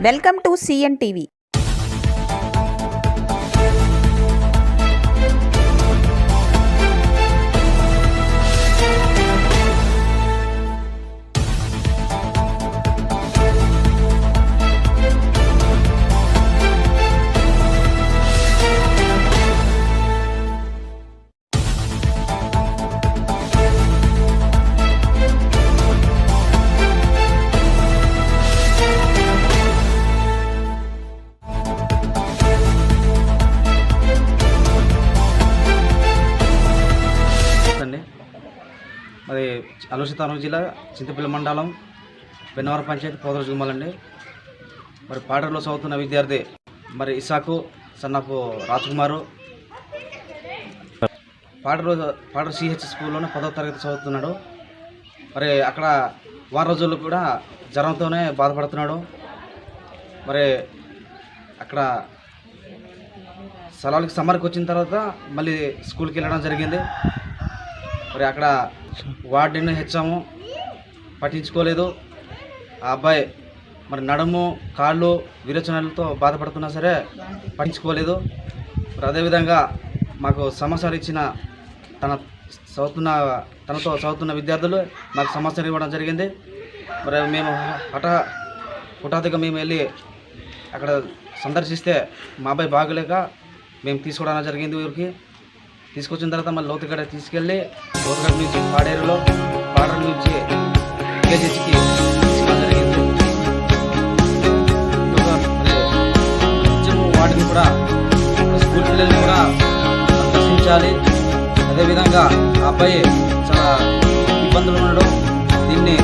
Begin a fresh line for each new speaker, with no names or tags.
Welcome to CN TV
మరి అలసితానం జిల్లా చింతపల్లి మండలం పెన్నవరం పంచాయతీ పోదల జుమ్మలండి మరి పాటలో చదువుతున్న విద్యార్థి మరి ఇసాకు సన్నపు రాజ్కుమారు. పాటలో పాటలు సిహెచ్ స్కూల్లోనే పదవ తరగతి చదువుతున్నాడు. మరి అక్కడ వారం రోజులు కూడా జ్వరంతోనే బాధపడుతున్నాడు. మరి అక్కడ సెలవులకి సమ్మర్కి వచ్చిన తర్వాత మళ్ళీ స్కూల్కి వెళ్ళడం జరిగింది. మరి అక్కడ వార్డెన్ హెచ్చాము. పట్టించుకోలేదు. ఆ అబ్బాయి మరి నడుము కాళ్ళు విరచనలతో బాధపడుతున్నా సరే పట్టించుకోలేదు. మరి అదేవిధంగా మాకు సమస్యలు ఇచ్చిన తన చదువుతున్న తనతో చదువుతున్న విద్యార్థులు మాకు సమస్యలు ఇవ్వడం జరిగింది. మరి మేము హఠా హఠాత్తుగా మేము వెళ్ళి అక్కడ సందర్శిస్తే మా అబ్బాయి బాగలేక మేము తీసుకోవడం జరిగింది ఊరికి. తీసుకొచ్చిన తర్వాత మళ్ళీ లోతుగడ తీసుకెళ్ళి లోతుగడ నుంచి పాడేరులో పాడేరు నుంచి కేజీహెచ్కి జరిగింది. వాటిని కూడా స్కూల్ పిల్లల్ని కూడా సందర్శించాలి అదేవిధంగా ఆ అబ్బాయి చాలా ఇబ్బందులు ఉండడం దీన్ని